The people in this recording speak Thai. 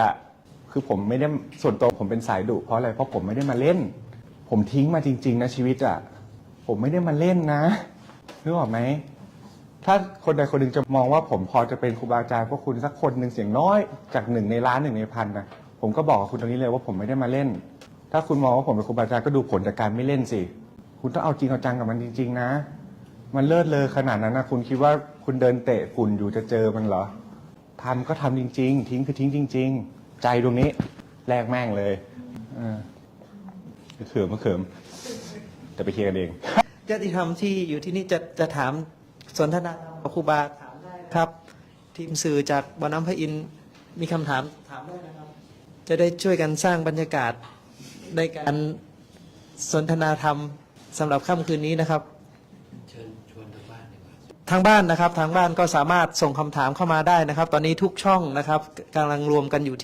อะคือผมไม่ได้ส่วนตัวผมเป็นสายดุเพราะอะไรเพราะผมไม่ได้มาเล่น ผมทิ้งมาจริง ๆ นะชีวิตอะผมไม่ได้มาเล่นนะนึกออกไหมถ้าคนใดคนหนึ่งจะมองว่าผมพอจะเป็นครูบาอาจารย์พวกคุณสักคนหนึ่งเสียงน้อยจากหนึ่งในล้านหนึ่งในพันนะผมก็บอกกับคุณตรงนี้เลยว่าผมไม่ได้มาเล่น ถ้าคุณมองว่าผมเป็นครูบาอาจารย์ก็ดูผลจากการไม่เล่นสิคุณต้องเอาจริงเอาจังกับมันจริง ๆ นะ มันเลิศเลอขนาดนั้นนะคุณคิดว่าคุณเดินเตะฝุ่นอยู่จะเจอมันเหรอ ทำก็ทำจริง ๆ ทิ้งคือทิ้งจริง ๆ ใจดวงนี้แลกแม่งเลยเออเขิมก็เขิมจะไปเคลียร์กันเองญาติธรรมที่อยู่ที่นี่จะจะถามสนทนากับครูบาถามได้ครับ ทีมสื่อจากบ่อน้ำพระอินทร์มีคำถามถามได้นะครับ จะได้ช่วยกันสร้างบรรยากาศในการสนทนาธรรมสำหรับค่ำคืนนี้นะครับ เชิญชวน ทางบ้านนะครับทางบ้านก็สามารถส่งคำถามเข้ามาได้นะครับ ตอนนี้ทุกช่องนะครับกำลังรวมกันอยู่ที่